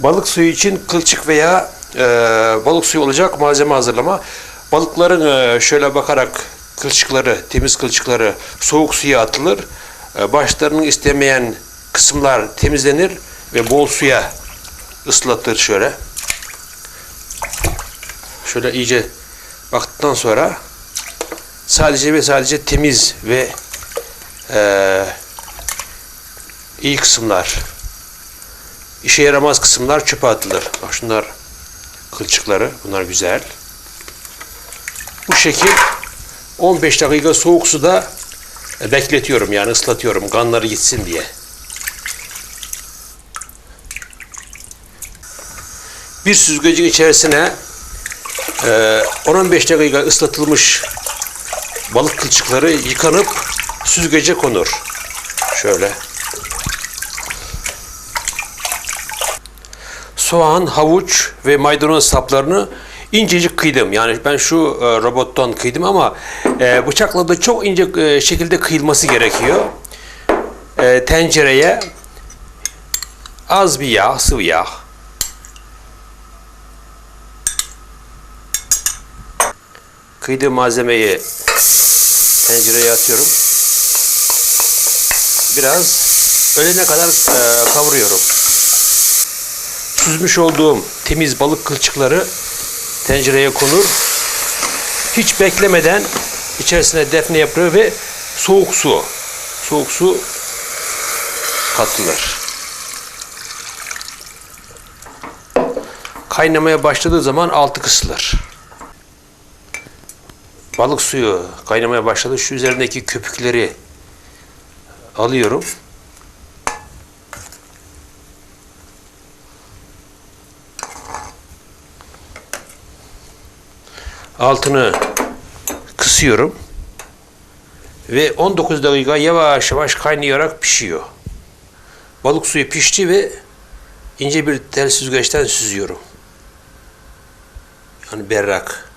Balık suyu için kılçık veya e, balık suyu olacak malzeme hazırlama. Balıkların e, şöyle bakarak kılçıkları, temiz kılçıkları soğuk suya atılır. E, başlarının istemeyen kısımlar temizlenir ve bol suya ıslatılır şöyle. Şöyle iyice baktıktan sonra sadece ve sadece temiz ve e, iyi kısımlar işe yaramaz kısımlar çöpe atılır. Bak şunlar kılçıkları. Bunlar güzel. Bu şekil 15 dakika soğuk suda e, bekletiyorum yani ıslatıyorum kanları gitsin diye. Bir süzgecin içerisine e, 10-15 dakika ıslatılmış balık kılçıkları yıkanıp süzgece konur. Şöyle. Soğan, havuç ve maydanoz saplarını incecik kıydım. Yani ben şu e, robottan kıydım ama e, bıçakla da çok ince e, şekilde kıyılması gerekiyor. E, tencereye az bir yağ, sıvı yağ. Kıydığım malzemeyi tencereye atıyorum. Biraz ölene kadar e, kavuruyorum süzmüş olduğum temiz balık kılçıkları tencereye konur. Hiç beklemeden içerisine defne yaprağı ve soğuk su, soğuk su katılır. Kaynamaya başladığı zaman altı kısılır. Balık suyu kaynamaya başladı. Şu üzerindeki köpükleri alıyorum. Altını kısıyorum ve 19 dakika yavaş yavaş kaynayarak pişiyor. Balık suyu pişti ve ince bir tel süzgeçten süzüyorum. Yani berrak.